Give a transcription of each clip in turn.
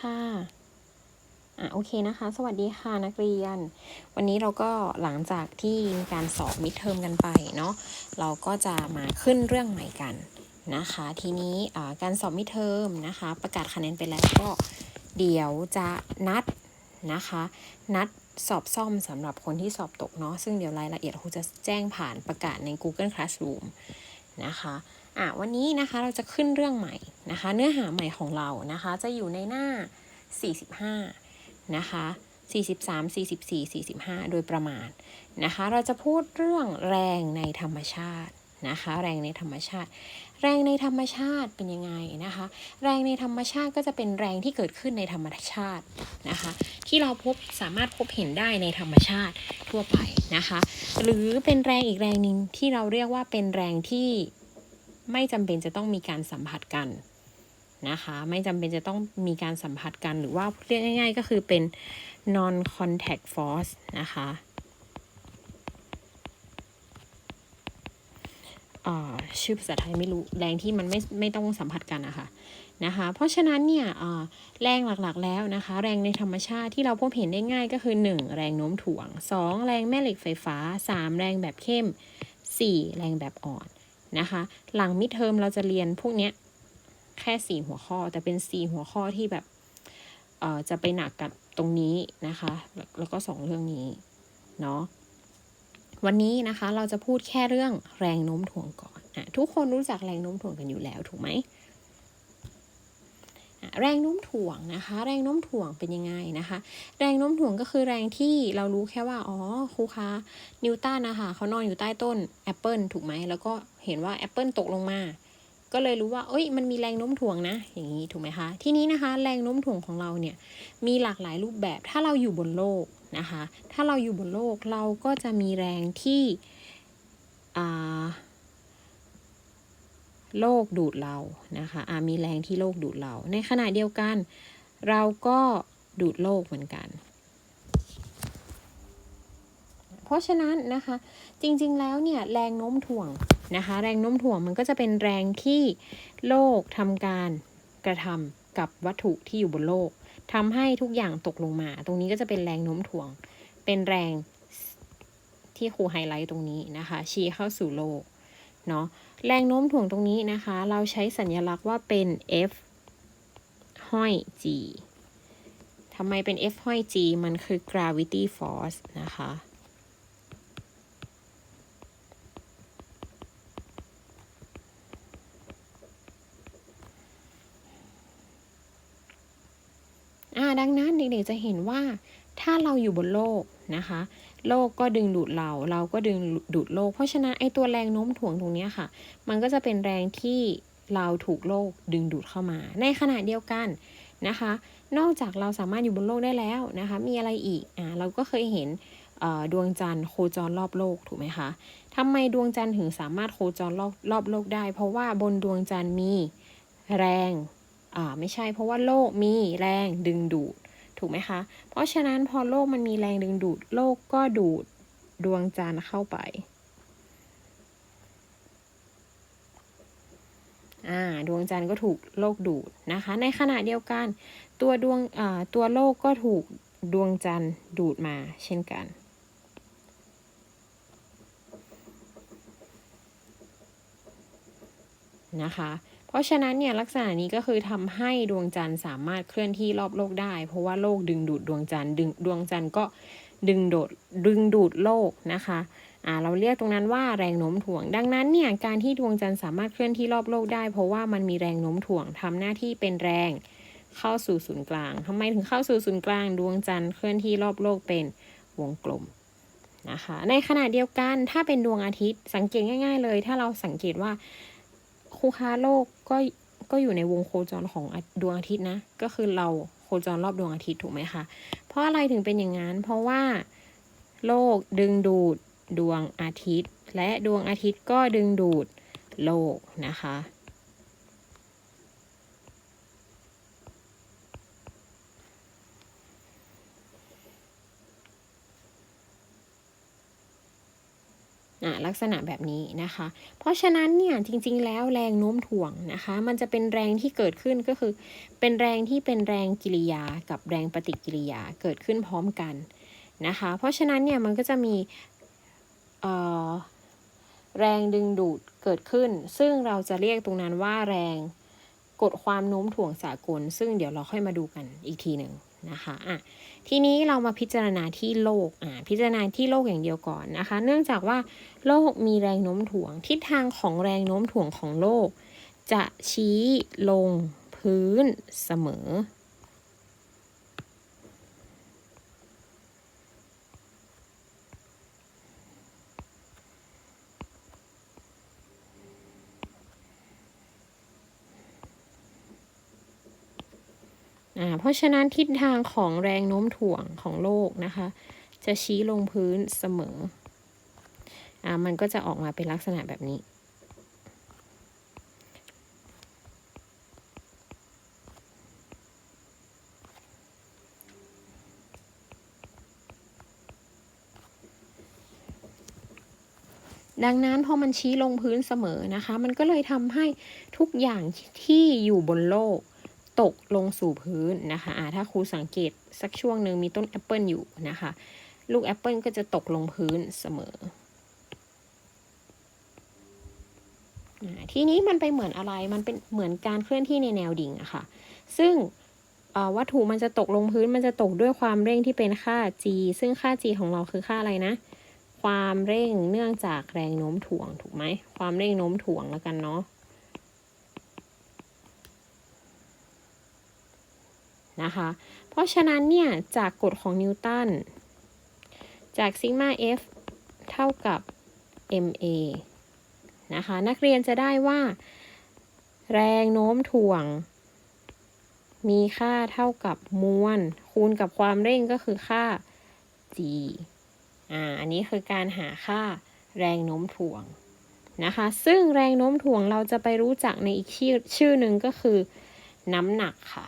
ค่ะอะโอเคนะคะ สวัสดีค่ะนักเรียน วันนี้เราก็หลังจากที่มีการสอบมิดเทอมกันไปเนาะเราก็จะมาขึ้นเรื่องใหม่กันนะคะ ทีนี้การสอบมิดเทอมนะคะ ประกาศคะแนนไปแล้วก็เดี๋ยวจะนัดนะคะ นัดสอบซ่อมสำหรับคนที่สอบตกเนาะซึ่งเดี๋ยวรายละเอียดครูจะแจ้งผ่านประกาศใน Google Classroom นะคะ อะวันนี้นะคะเราจะขึ้นเรื่องใหม่นะคะ เนื้อหาใหม่ของเรานะคะ จะอยู่ในหน้า 45 นะคะ 43 44 45 โดยประมาณนะคะ เราจะพูดเรื่องแรงในธรรมชาตินะคะ แรงในธรรมชาติ แรงในธรรมชาติเป็นยังไงนะคะ แรงในธรรมชาติก็จะเป็นแรงที่เกิดขึ้นในธรรมชาตินะคะ ที่เราพบสามารถพบเห็นได้ในธรรมชาติทั่วไปนะคะ หรือเป็นแรงอีกแรงหนึ่งที่เราเรียกว่าเป็นแรงที่ ไม่จำเป็นจะต้องมีการสัมผัสกันนะคะ ไม่จำเป็นจะต้องมีการสัมผัสกันหรือว่าเรียกง่าย ๆ ก็คือเป็น non contact force นะคะอ่าชื่อภาษาไทยไม่รู้แรงที่มันไม่ไม่ต้องสัมผัสกันนะคะนะคะ เพราะฉะนั้นเนี่ยอ่าแรงหลักๆแล้วนะคะ แรงในธรรมชาติที่เราพบเห็นได้ง่ายก็คือ 1 แรงโน้มถ่วง 2 แรงแม่เหล็กไฟฟ้า 3 แรงแบบเข้ม 4 แรงแบบอ่อน นะคะ หลังมิดเทอมเราจะเรียนพวกเนี้ยแค่สี่หัวข้อ แต่เป็นสี่หัวข้อที่แบบเอ่อจะไปหนักกับตรงนี้นะคะ แล้วก็สองเรื่องนี้เนาะวันนี้นะคะเราจะพูดแค่เรื่องแรงโน้มถ่วงก่อนนะทุกคนรู้จักแรงโน้มถ่วงกันอยู่แล้วถูกไหม แรงโน้มถ่วงนะคะ แรงโน้มถ่วงเป็นยังไงนะคะ แรงโน้มถ่วงก็คือแรงที่เรารู้แค่ว่าอ๋อครูคะนิวตันนะคะเขานอนอยู่ใต้ต้นแอปเปิลถูกไหมแล้วก็เห็นว่าแอปเปิลตกลงมา ก็เลยรู้ว่าเอ้ยมันมีแรงโน้มถ่วงนะ อย่างนี้ถูกไหมคะ ทีนี้นะคะ แรงโน้มถ่วงของเราเนี่ยมีหลากหลายรูปแบบถ้าเราอยู่บนโลกนะคะ ถ้าเราอยู่บนโลกเราก็จะมีแรงที่อ่า โลกดูดเรานะคะอ่ามีแรงที่โลกดูดเรา ในขณะเดียวกัน เราก็ดูดโลกเหมือนกัน เพราะฉะนั้นนะคะ จริงๆแล้วเนี่ยแรงโน้มถ่วงนะคะ แรงโน้มถ่วงมันก็จะเป็นแรงที่โลกทำการกระทำกับวัตถุที่อยู่บนโลกทำให้ทุกอย่างตกลงมา ตรงนี้ก็จะเป็นแรงโน้มถ่วง เป็นแรงที่ครูไฮไลท์ตรงนี้นะคะ ชี้เข้าสู่โลกเนาะ แรงโน้มถ่วงตรงนี้นะคะ เราใช้สัญลักษณ์ว่าเป็น F ห้อย G ทำไมเป็น F ห้อย G มันคือ gravity force นะคะ ดังนั้นเด็กๆจะเห็นว่าถ้าเราอยู่บนโลกนะคะ โลกก็ดึงดูดเรา เราก็ดึงดูดโลก เพราะฉะนั้นไอ้ตัวแรงโน้มถ่วงตรงนี้ค่ะ มันก็จะเป็นแรงที่เราถูกโลกดึงดูดเข้ามา ในขณะเดียวกันนะคะ นอกจากเราสามารถอยู่บนโลกได้แล้วนะคะ มีอะไรอีก อ่า เราก็เคยเห็นดวงจันทร์โคจรรอบโลกถูกไหมคะทำไมดวงจันทร์ถึงสามารถโคจรรอบรอบโลกได้ เพราะว่าบนดวงจันทร์มีแรง อ่า ไม่ใช่ เพราะว่าโลกมีแรงดึงดูด ถูกไหมคะ เพราะฉะนั้นพอโลกมันมีแรงดึงดูดโลกก็ดูดดวงจันทร์เข้าไป ดวงจันทร์ก็ถูกโลกดูดนะคะ ในขณะเดียวกัน ตัวดวงตัวโลกก็ถูกดวงจันทร์ดูดมาเช่นกันนะคะ เพราะฉะนั้นเนี่ยลักษณะนี้ก็คือทำให้ดวงจันทร์สามารถเคลื่อนที่รอบโลกได้ เพราะว่าโลกดึงดูดดวงจันทร์ดึงดวงจันทร์ก็ดึงโดดดึงดูดโลกนะคะอ่าเราเรียกตรงนั้นว่าแรงโน้มถ่วง ดังนั้นเนี่ยการที่ดวงจันทร์สามารถเคลื่อนที่รอบโลกได้ เพราะว่ามันมีแรงโน้มถ่วงทำหน้าที่เป็นแรงเข้าสู่ศูนย์กลางทำไมถึงเข้าสู่ศูนย์กลาง ดวงจันทร์เคลื่อนที่รอบโลกเป็นวงกลมนะคะในขณะเดียวกันถ้าเป็นดวงอาทิตย์สังเกตง่าย ๆ เลย ถ้าเราสังเกตว่าคูคาโลก ก็ก็อยู่ในวงโคจรของดวงอาทิตย์นะ ก็คือเราโคจรรอบดวงอาทิตย์ถูกไหมคะ เพราะอะไรถึงเป็นอย่างนั้น เพราะว่า โลกดึงดูดดวงอาทิตย์ และดวงอาทิตย์ก็ดึงดูดโลกนะคะ ลักษณะแบบนี้นะคะ เพราะฉะนั้นเนี่ยจริงๆ แล้วแรงโน้มถ่วงนะคะ มันจะเป็นแรงที่เกิดขึ้นก็คือ เป็นแรงที่เป็นแรงกิริยากับแรงปฏิกิริยาเกิดขึ้นพร้อมกันนะคะ เพราะฉะนั้นเนี่ยมันก็จะมีแรงดึงดูดเกิดขึ้น ซึ่งเราจะเรียกตรงนั้นว่าแรงกดความโน้มถ่วงสากล ซึ่งเดี๋ยวเราค่อยมาดูกันอีกทีหนึ่ง นะคะอะทีนี้เรามาพิจารณาที่โลกอ่าพิจารณาที่โลกอย่างเดียวก่อนนะคะ เนื่องจากว่าโลกมีแรงโน้มถ่วง ทิศทางของแรงโน้มถ่วงของโลก จะชี้ลงพื้นเสมอ อ่าเพราะฉะนั้นทิศทางของแรงโน้มถ่วงของโลกนะคะ จะชี้ลงพื้นเสมออ่ามันก็จะออกมาเป็นลักษณะแบบนี้ ดังนั้นพอมันชี้ลงพื้นเสมอนะคะ มันก็เลยทำให้ทุกอย่างที่อยู่บนโลก ตกลงสู่พื้นนะคะถ้าครูสังเกตสักช่วงหนึ่งมีต้นแอปเปิลอยู่นะคะ ลูกแอปเปิลก็จะตกลงพื้นเสมอ ทีนี้มันไปเหมือนอะไร มันเป็นเหมือนการเคลื่อนที่ในแนวดิ่งอะค่ะ ซึ่งวัตถุมันจะตกลงพื้น มันจะตกด้วยความเร่งที่เป็นค่า g ซึ่งค่า g ของเราคือค่าอะไรนะ ความเร่งเนื่องจากแรงโน้มถ่วงถูกไหม ความเร่งโน้มถ่วงแล้วกันเนาะ นะคะ เพราะฉะนั้นเนี่ย จากกฎของนิวตัน จากซิกมา F เท่ากับ ma นะคะ นักเรียนจะได้ว่า แรงโน้มถ่วง มีค่าเท่ากับมวล คูณกับความเร่งก็คือค่า g อ่า อันนี้คือการหาค่าแรงโน้มถ่วงนะคะ ซึ่งแรงโน้มถ่วงเราจะไปรู้จักในอีกชื่อชื่อหนึ่งก็คือ น้ำหนักค่ะ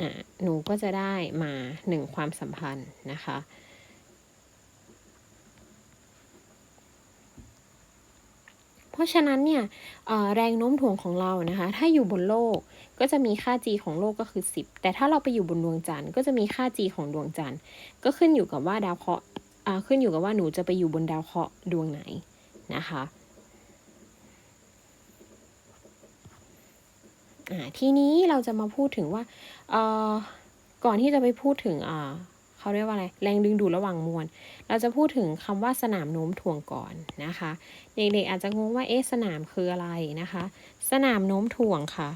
อ่าหนู ก็จะได้มาหนึ่งความสัมพันธ์นะคะ เพราะฉะนั้นเนี่ยแรงโน้มถ่วงของเรานะคะ ถ้าอยู่บนโลกก็จะมีค่า g ของโลกก็คือ 10 แต่ถ้าเราไปอยู่บนดวงจันทร์ก็จะมีค่า g ของดวงจันทร์ ก็ขึ้นอยู่กับว่าดาวเคราะห์ขึ้นอยู่กับว่าหนูจะไปอยู่บนดาวเคราะห์ดวงไหนนะคะทีนี้เราจะมาพูดถึงว่า ก่อนที่จะไปพูดถึงอ่าเขาเรียกว่าอะไร แรงดึงดูดระหว่างมวล เราจะพูดถึงคำว่าสนามโน้มถ่วงก่อนนะคะ เด็กๆอาจจะงงว่าเอ๊ะสนามคืออะไรนะคะ สนามโน้มถ่วงค่ะ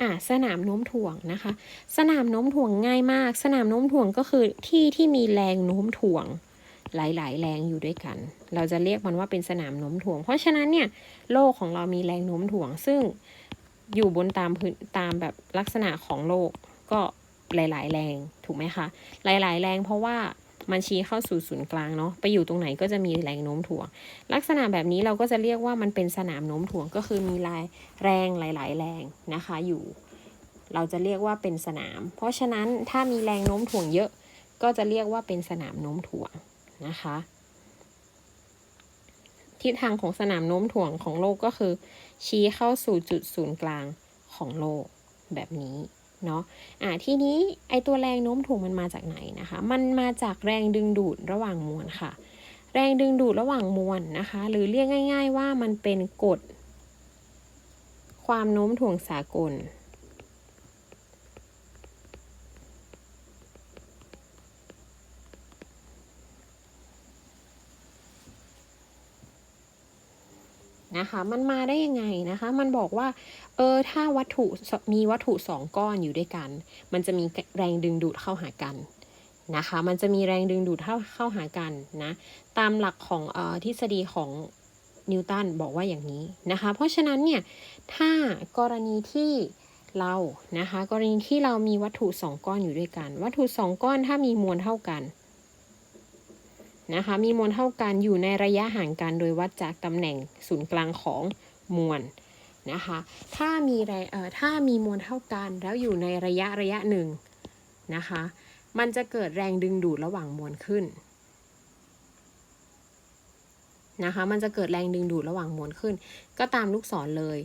อ่าสนามโน้มถ่วงนะคะ สนามโน้มถ่วงง่ายมาก สนามโน้มถ่วงก็คือที่ที่มีแรงโน้มถ่วงหลาย ๆ แรงอยู่ด้วยกัน เราจะเรียกมันว่าเป็นสนามโน้มถ่วง เพราะฉะนั้นเนี่ยโลกของเรามีแรงโน้มถ่วง ซึ่งอยู่บนตามพื้นตามแบบลักษณะของโลกก็หลาย ๆ แรงถูกไหมคะ หลาย ๆ แรงเพราะว่า มันชี้เข้าสู่ศูนย์กลางเนาะไปอยู่ตรงไหนก็จะมีแรงโน้มถ่วง ลักษณะแบบนี้เราก็จะเรียกว่ามันเป็นสนามโน้มถ่วงก็คือมีลายแรงหลาย ๆ แรงนะคะอยู่ เราจะเรียกว่าเป็นสนาม เพราะฉะนั้นถ้ามีแรงโน้มถ่วงเยอะก็จะเรียกว่าเป็นสนามโน้มถ่วงนะคะทิศทางของสนามโน้มถ่วงของโลกก็คือ ชี้เข้าสู่จุดศูนย์กลางของโลกแบบนี้ เนาะอ่าทีนี้ไอตัวแรงโน้มถ่วงมันมาจากไหนนะคะ มันมาจากแรงดึงดูดระหว่างมวลค่ะ แรงดึงดูดระหว่างมวลนะคะ หรือเรียกง่าย ๆ ว่ามันเป็นกฎความโน้มถ่วงสากล นะคะ มันมาได้ยังไงนะคะ มันบอกว่าเออถ้าวัตถุมีวัตถุสองก้อนอยู่ด้วยกัน มันจะมีแรงดึงดูดเข้าหากันนะคะ มันจะมีแรงดึงดูดเข้าเข้าหากันนะตามหลักของออทฤษฎีของนิวตันบอกว่าอย่างนี้นะคะ เพราะฉะนั้นเนี่ยถ้ากรณีที่เรานะคะ กรณีที่เรามีวัตถุสองก้อนอยู่ด้วยกัน วัตถุสองก้อนถ้ามีมวลเท่ากัน นะคะ มีมวลเท่ากันอยู่ในระยะห่างกันโดยวัดจากตำแหน่งศูนย์กลางของมวลนะคะ ถ้ามีแรงเอ่อถ้ามีมวลเท่ากันแล้วอยู่ในระยะระยะหนึ่งนะคะ มันจะเกิดแรงดึงดูดระหว่างมวลขึ้นนะคะ มันจะเกิดแรงดึงดูดระหว่างมวลขึ้น ก็ตามลูกศรเลย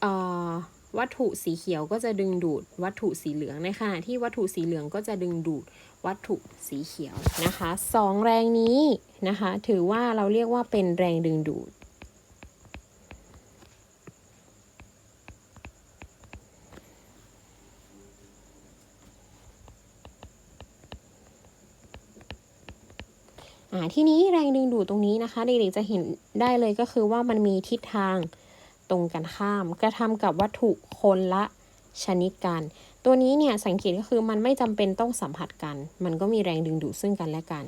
เอ่อ วัตถุสีเขียวก็จะดึงดูดวัตถุสีเหลืองในขณะที่วัตถุสีเหลืองก็จะดึงดูดวัตถุสีเขียวนะคะสองแรงนี้นะคะถือว่าเราเรียกว่าเป็นแรงดึงดูดอ่าที่นี้แรงดึงดูดตรงนี้นะคะเด็กๆจะเห็นได้เลยก็คือว่ามันมีทิศทาง ตรงกันข้าม กระทำกับวัตถุคนละชนิดกัน ตัวนี้เนี่ยสังเกตก็คือมันไม่จำเป็นต้องสัมผัสกัน มันก็มีแรงดึงดูดซึ่งกันและกัน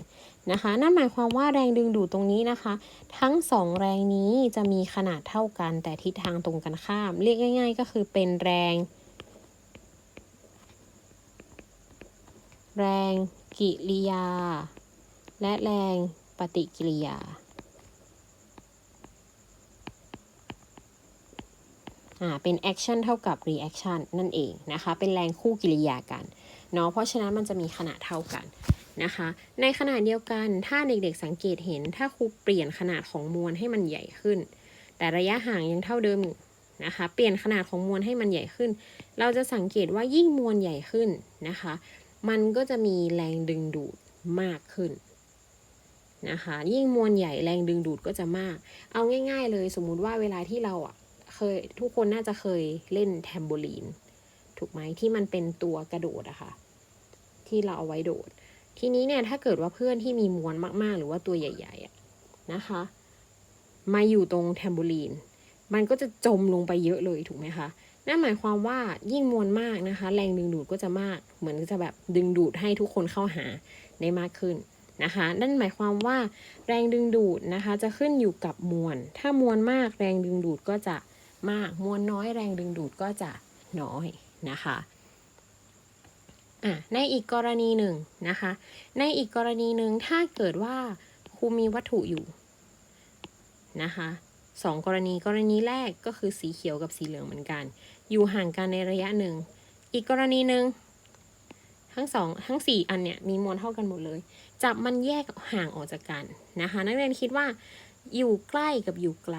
นะคะ นั่นหมายความว่าแรงดึงดูดตรงนี้นะคะ ทั้งสองแรงนี้จะมีขนาดเท่ากัน แต่ทิศทางตรงกันข้าม เรียกง่าย ๆ ก็คือเป็นแรง แรงกิริยา และแรงปฏิกิริยา อ่า เป็น action เท่ากับ reaction นั่นเองนะคะ เป็นแรงคู่กิริยากันเนาะเพราะฉะนั้นมันจะมีขนาดเท่ากันนะคะ ในขนาดเดียวกันถ้าเด็กๆสังเกตเห็นถ้าครูเปลี่ยนขนาดของมวลให้มันใหญ่ขึ้น แต่ระยะห่างยังเท่าเดิมนะคะเปลี่ยนขนาดของมวลให้มันใหญ่ขึ้น เราจะสังเกตว่ายิ่งมวลใหญ่ขึ้นนะคะ มันก็จะมีแรงดึงดูดมากขึ้นนะคะยิ่งมวลใหญ่แรงดึงดูดก็จะมาก เอาง่าย ๆ เลยสมมุติว่าเวลาที่เราอะ ย ทุกคนน่าจะเคยเล่นแทมโบลีน ถูกไหมที่มันเป็นตัวกระโดดอะค่ะ ที่เราเอาไว้โดด ทีนี้เนี่ยถ้าเกิดว่าเพื่อนที่มีมวลมากๆ หรือว่าตัวใหญ่ๆอะนะคะ มาอยู่ตรงแทมโบลีน มันก็จะจมลงไปเยอะเลยถูกไหมคะนั่นหมายความว่ายิ่งมวลมากนะคะ แรงดึงดูดก็จะมาก เหมือนจะแบบดึงดูดให้ทุกคนเข้าหาได้มากขึ้นนะคะนั่นหมายความว่าแรงดึงดูดนะคะ จะขึ้นอยู่กับมวล ถ้ามวลมากแรงดึงดูดก็จะ มาก มวลน้อยแรงดึงดูดก็จะน้อยนะคะอะในอีกกรณีหนึ่งนะคะ ในอีกกรณีหนึ่งถ้าเกิดว่าครูมีวัตถุอยู่นะคะสองกรณีกรณีแรกก็คือสีเขียวกับสีเหลืองเหมือนกัน อยู่ห่างกันในระยะหนึ่ง อีกกรณีหนึ่งทั้งสองทั้งสี่อันเนี่ยมีมวลเท่ากันหมดเลย จับมันแยกห่างออกจากกันนะคะ นักเรียนคิดว่าอยู่ใกล้กับอยู่ไกล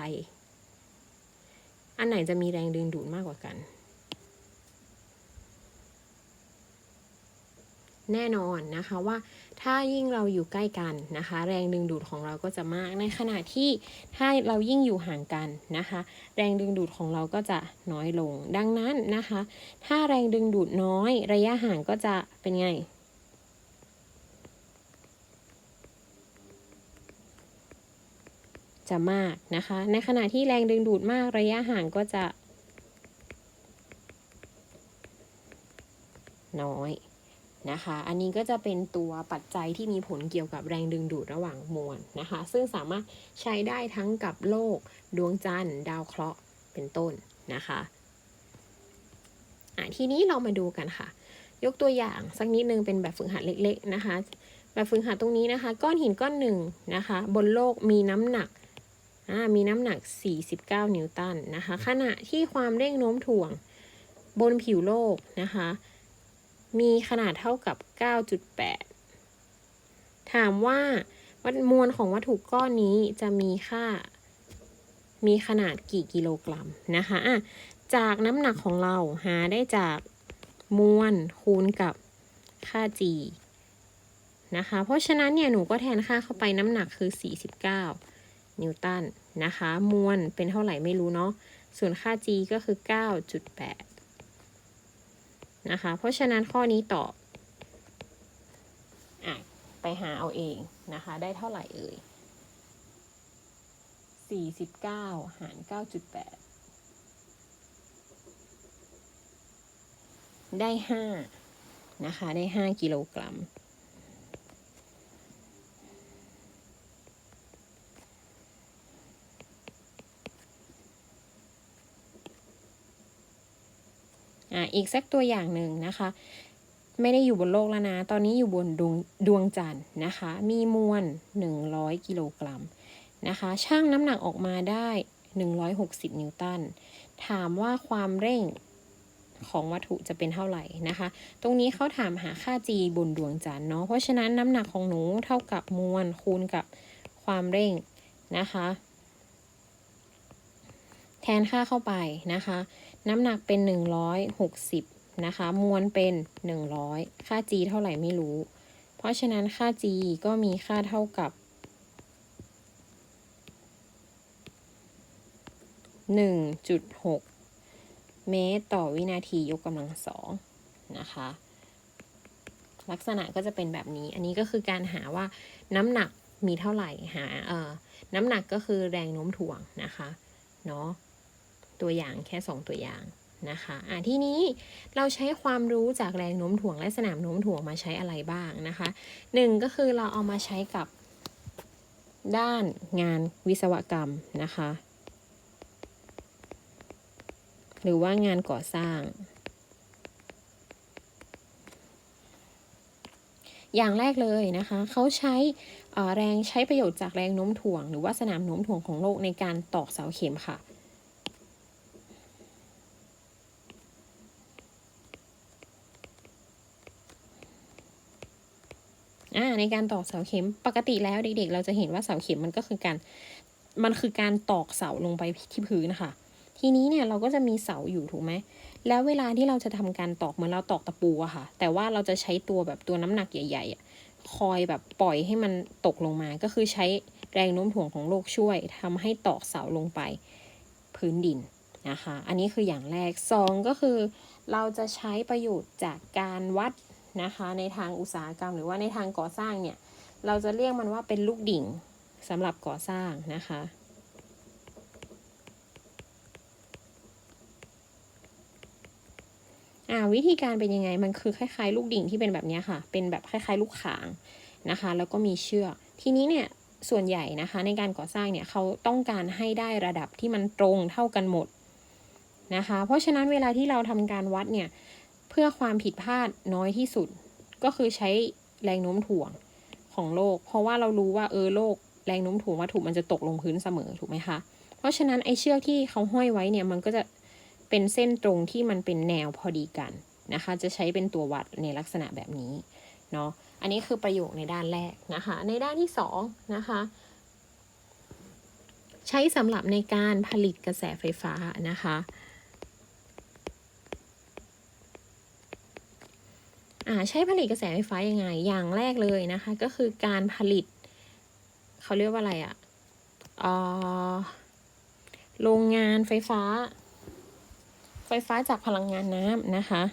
อันไหนจะมีแรงดึงดูดมากกว่ากัน แน่นอนนะคะว่าถ้ายิ่งเราอยู่ใกล้กันนะคะ แรงดึงดูดของเราก็จะมาก ในขณะที่ถ้าเรายิ่งอยู่ห่างกันนะคะ แรงดึงดูดของเราก็จะน้อยลง ดังนั้นนะคะ ถ้าแรงดึงดูดน้อยระยะห่างก็จะเป็นไง จะมากนะคะ ในขณะที่แรงดึงดูดมากระยะห่างก็จะ น้อยนะคะ อันนี้ก็จะเป็นตัวปัจจัยที่มีผลเกี่ยวกับแรงดึงดูดระหว่างมวลนะคะ ซึ่งสามารถใช้ได้ทั้งกับโลก ดวงจันทร์ ดาวเคราะห์ เป็นต้นนะคะอะทีนี้เรามาดูกันค่ะ ยกตัวอย่างสักนิดนึงเป็นแบบฝึกหัดเล็ก ๆ นะคะ แบบฝึกหัดตรงนี้นะคะ ก้อนหินก้อนหนึ่งนะคะ บนโลกมีน้ำหนัก มีน้ำหนัก 49 นิวตันนะคะ ขณะที่ความเร่งโน้มถ่วงบนผิวโลกนะคะ มีขนาดเท่ากับ 9.8 ถามว่าวัดมวลของวัตถุก้อนนี้จะมีค่า มีขนาดกี่กิโลกรัมนะคะะจากน้ำหนักของเราหาได้จากมวลคูณกับค่า g นะคะ เพราะฉะนั้นเนี่ยหนูก็แทนค่าเข้าไปน้ำหนักคือ 49 นิวตันนะคะ มวลเป็นเท่าไหร่ไม่รู้เนาะ ส่วนค่า g ก็คือ 9.8 นะคะ เพราะฉะนั้นข้อนี้ตอบอไปหาเอาเองนะคะ ได้เท่าไหร่เอ่ยสี่สิบเก้าหารเก้าจุดแปดได้ห้านะคะ ได้ 5 กิโลกรัม อะอีกสักตัวอย่างหนึ่งนะคะ ไม่ได้อยู่บนโลกแล้วนะ ตอนนี้อยู่บนดวงดวงจันทร์นะคะ มีมวล 100 กิโลกรัมนะคะช่างน้ำหนักออกมาได้ 160 นิวตัน ถามว่าความเร่งของวัตถุจะเป็นเท่าไหร่นะคะ ตรงนี้เขาถามหาค่า g บนดวงจันทร์เนาะ เพราะฉะนั้นน้ำหนักของหนูเท่ากับมวลคูณกับความเร่งนะคะ แทนค่าเข้าไปนะคะ น้ำหนักเป็น 160 นะคะ มวลเป็น 100 ค่า g เท่าไหร่ไม่รู้ เพราะฉะนั้นค่า g ก็มีค่าเท่ากับ 1.6 เมตรต่อวินาทียกกำลังสองนะคะ ลักษณะก็จะเป็นแบบนี้ อันนี้ก็คือการหาว่าน้ำหนักมีเท่าไหร่ หาเอ่อน้ำหนักก็คือแรงโน้มถ่วงนะคะ เนาะ ตัวอย่างแค่ 2 ตัวอย่างนะคะอะที่นี้เราใช้ความรู้จากแรงโน้มถ่วงและสนามโน้มถ่วงมาใช้อะไรบ้างนะคะหนึ่งก็คือเราเอามาใช้กับด้านงานวิศวกรรมนะคะ หรือว่างานก่อสร้าง อย่างแรกเลยนะคะเขาใช้แรงใช้ประโยชน์จากแรงโน้มถ่วง หรือว่าสนามโน้มถ่วงของโลกในการตอกเสาเข็มค่ะ ในการตอกเสาเข็มปกติแล้วเด็กๆ เราจะเห็นว่าเสาเข็มมันก็คือการมันคือการตอกเสาลงไปที่พื้นนะคะทีนี้เนี่ยเราก็จะมีเสาอยู่ถูกไหม แล้วเวลาที่เราจะทำการตอกเหมือนเราตอกตะปูอะค่ะ แต่ว่าเราจะใช้ตัวแบบตัวน้ำหนักใหญ่ๆ คอยแบบปล่อยให้มันตกลงมา ก็คือใช้แรงโน้มถ่วงของโลกช่วยทำให้ตอกเสาลงไปพื้นดินนะคะ อันนี้คืออย่างแรกสองก็คือ เราจะใช้ประโยชน์จากการวัด นะคะ ในทางอุตสาหกรรม หรือว่าในทางก่อสร้างเนี่ย เราจะเรียกมันว่าเป็นลูกดิ่งสำหรับก่อสร้างนะคะอ่าวิธีการเป็นยังไงมันคือคล้ายๆ ลูกดิ่งที่เป็นแบบนี้ค่ะ เป็นแบบคล้ายๆ ลูกขางนะคะ แล้วก็มีเชือกทีนี้เนี่ยส่วนใหญ่นะคะ ในการก่อสร้างเนี่ยเขาต้องการให้ได้ระดับที่มันตรงเท่ากันหมดนะคะ เพราะฉะนั้นเวลาที่เราทำการวัดเนี่ย เพื่อความผิดพลาดน้อยที่สุด ก็คือใช้แรงโน้มถ่วงของโลก เพราะว่าเรารู้ว่าเออโลกแรงโน้มถ่วงวัตถุมันจะตกลงพื้นเสมอถูกไหมคะ เพราะฉะนั้นไอ้เชือกที่เขาห้อยไว้เนี่ยมันก็จะเป็นเส้นตรงที่มันเป็นแนวพอดีกันนะคะ จะใช้เป็นตัววัดในลักษณะแบบนี้เนาะ อันนี้คือประโยคในด้านแรกนะคะ ในด้านที่สองนะคะ ใช้สำหรับในการผลิตกระแสไฟฟ้านะคะ อ่า ใช้ผลิตกระแสไฟฟ้ายังไง อย่างแรกเลยนะคะ ก็คือการผลิต เขาเรียกว่าอะไรอะ่ะโรงงานไฟฟ้า ไฟฟ้าจากพลังงานน้ำนะคะ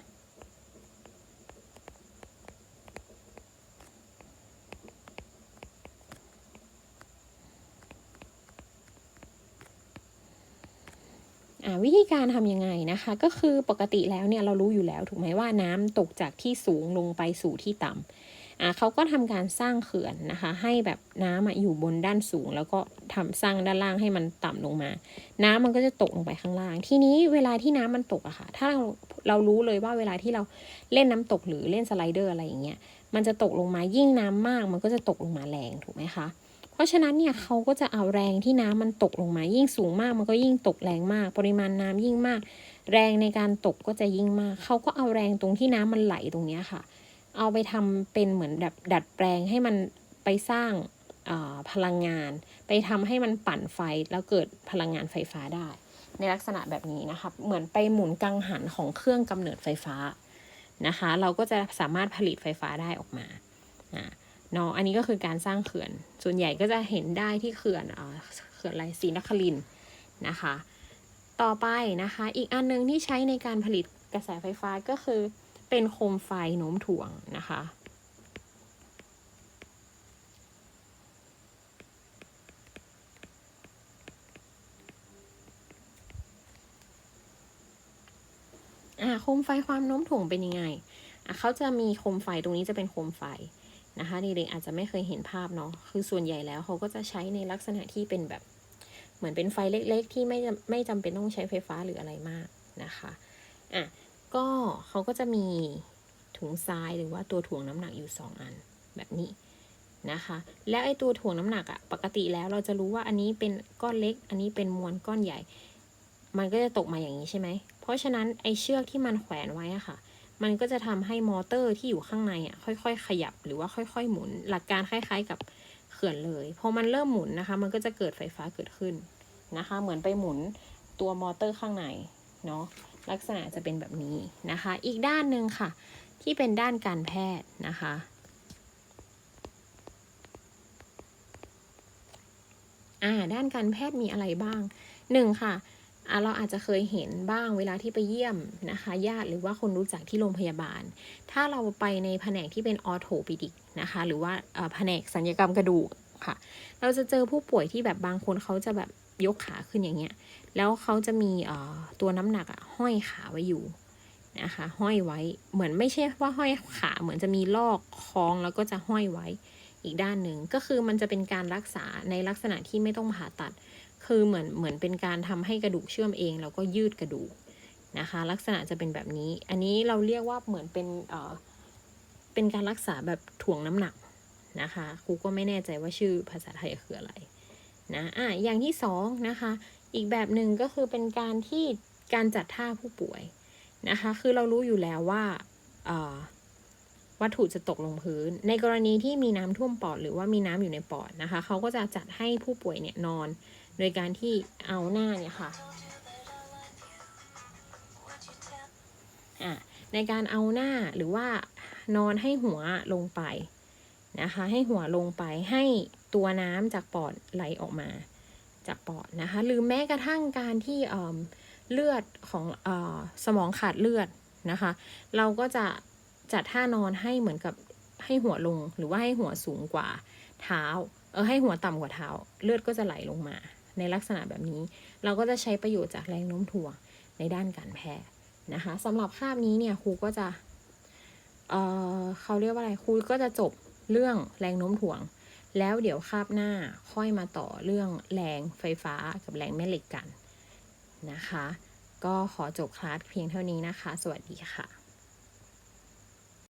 วิธีการทำยังไงนะคะ ก็คือปกติแล้วเนี่ยเรารู้อยู่แล้วถูกไหมว่าน้ำตกจากที่สูงลงไปสู่ที่ต่ำอ่าเขาก็ทำการสร้างเขื่อนนะคะ ให้แบบน้ำอยู่บนด้านสูง แล้วก็ทำสร้างด้านล่างให้มันต่ำลงมา น้ำมันก็จะตกลงไปข้างล่าง ทีนี้เวลาที่น้ำมันตกอะค่ะ ถ้าเราเรารู้เลยว่าเวลาที่เราเล่นน้ำตกหรือเล่นสไลเดอร์อะไรอย่างเงี้ยมันจะตกลงมายิ่งน้ำมาก มันก็จะตกลงมาแรงถูกไหมคะ ราะฉะนั้นเนี่ยเขาก็จะเอาแรงที่น้ำมันตกลงมา ยิ่งสูงมากมันก็ยิ่งตกแรงมาก ปริมาณน้ำยิ่งมาก แรงในการตกก็จะยิ่งมาก เขาก็เอาแรงตรงที่น้ำมันไหลตรงนี้ค่ะ เอาไปทำเป็นเหมือนแบบดัดแปลงให้มันไปสร้างพลังงาน ไปทำให้มันปั่นไฟแล้วเกิดพลังงานไฟฟ้าได้ ในลักษณะแบบนี้นะคะเหมือนไปหมุนกังหันของเครื่องกำเนิดไฟฟ้านะคะ เราก็จะสามารถผลิตไฟฟ้าได้ออกมา เนาะอันนี้ก็คือการสร้างเขื่อน ส่วนใหญ่ก็จะเห็นได้ที่เขื่อนเขื่อนไรศรีนครินนะคะ ต่อไปนะคะ อีกอันนึงที่ใช้ในการผลิตกระแสไฟฟ้าก็คือเป็นโคมไฟโน้มถ่วงนะคะอ่าโคมไฟความโน้มถ่วงเป็นยังไงอะเขาจะมีโคมไฟตรงนี้จะเป็นโคมไฟ นะคะเด็กๆอาจจะไม่เคยเห็นภาพเนาะคือส่วนใหญ่แล้วเขาก็จะใช้ในลักษณะที่เป็นแบบเหมือนเป็นไฟเล็กๆ ที่ไม่ไม่จำเป็นต้องใช้ไฟฟ้าหรืออะไรมากนะคะอะก็เขาก็จะมีถุงทรายหรือว่าตัวถ่วงน้ำหนักอยู่ 2 อันแบบนี้นะคะ แล้วไอ้ตัวถ่วงน้ำหนักอะปกติแล้วเราจะรู้ว่าอันนี้เป็นก้อนเล็ก อันนี้เป็นมวลก้อนใหญ่ มันก็จะตกมาอย่างนี้ใช่ไหมเพราะฉะนั้นไอ้เชือกที่มันแขวนไว้อะค่ะ มันก็จะทำให้มอเตอร์ที่อยู่ข้างในอะค่อย ๆ ขยับหรือว่าค่อย ๆ หมุน หลักการคล้ายๆ กับเขื่อนเลยพอมันเริ่มหมุนนะคะ มันก็จะเกิดไฟฟ้าเกิดขึ้นนะคะ เหมือนไปหมุนตัวมอเตอร์ข้างในเนาะลักษณะจะเป็นแบบนี้นะคะ อีกด้านหนึ่งค่ะ ที่เป็นด้านการแพทย์นะคะ อ่า ด้านการแพทย์มีอะไรบ้างหนึ่งค่ะ เราอาจจะเคยเห็นบ้างเวลาที่ไปเยี่ยมนะคะญาติหรือว่าคนรู้จักที่โรงพยาบาล ถ้าเราไปในแผนกที่เป็นออโทปิดิกนะคะหรือว่าแผนกสัญญกรรมกระดูกค่ะ เราจะเจอผู้ป่วยที่แบบบางคนเขาจะแบบยกขาขึ้นอย่างเงี้ย แล้วเขาจะมีตัวน้ำหนักอะห้อยขาไว้อยู่นะคะห้อยไว้เหมือนไม่ใช่ว่าห้อยขาเหมือนจะมีลอกคล้องแล้วก็จะห้อยไว้ อีกด้านหนึ่งก็คือมันจะเป็นการรักษาในลักษณะที่ไม่ต้องผ่าตัด คือเหมือนเหมือนเป็นการทำให้กระดูกเชื่อมเอง แล้วก็ยืดกระดูกนะคะ ลักษณะจะเป็นแบบนี้ อันนี้เราเรียกว่าเหมือนเป็นเอ่อเป็นการรักษาแบบถ่วงน้ำหนักนะคะครูก็ไม่แน่ใจว่าชื่อภาษาไทยคืออะไรนะอะอย่างที่สองนะคะ อีกแบบหนึ่งก็คือเป็นการที่การจัดท่าผู้ป่วยนะคะ คือเรารู้อยู่แล้วว่าเอ่อ วัตถุจะตกลงพื้น ในกรณีที่มีน้ำท่วมปอดหรือว่ามีน้ำอยู่ในปอดนะคะ เขาก็จะจัดให้ผู้ป่วยเนี่ยนอน โดยการที่เอาหน้าเนี่ยค่ะอะในการเอาหน้าหรือว่านอนให้หัวลงไปนะคะ ให้หัวลงไปให้ตัวน้ำจากปอดไหลออกมาจากปอดนะคะ หรือแม้กระทั่งการที่เเลือดของอสมองขาดเลือดนะคะ เราก็จะ จัดท่านอนให้เหมือนกับให้หัวลงหรือว่าให้หัวสูงกว่าเท้า เออให้หัวต่ำกว่าเท้า เลือดก็จะไหลลงมา ในลักษณะแบบนี้ เราก็จะใช้ประโยชน์จากแรงโน้มถ่วงในด้านการแพทย์นะคะสำหรับคาบนี้เนี่ยครูก็จะเออเขาเรียกว่าอะไรครูก็จะจบเรื่องแรงโน้มถ่วง แล้วเดี๋ยวคาบหน้าค่อยมาต่อเรื่องแรงไฟฟ้ากับแรงแม่เหล็กกันนะคะ ก็ขอจบคลาสเพียงเท่านี้นะคะ สวัสดีค่ะ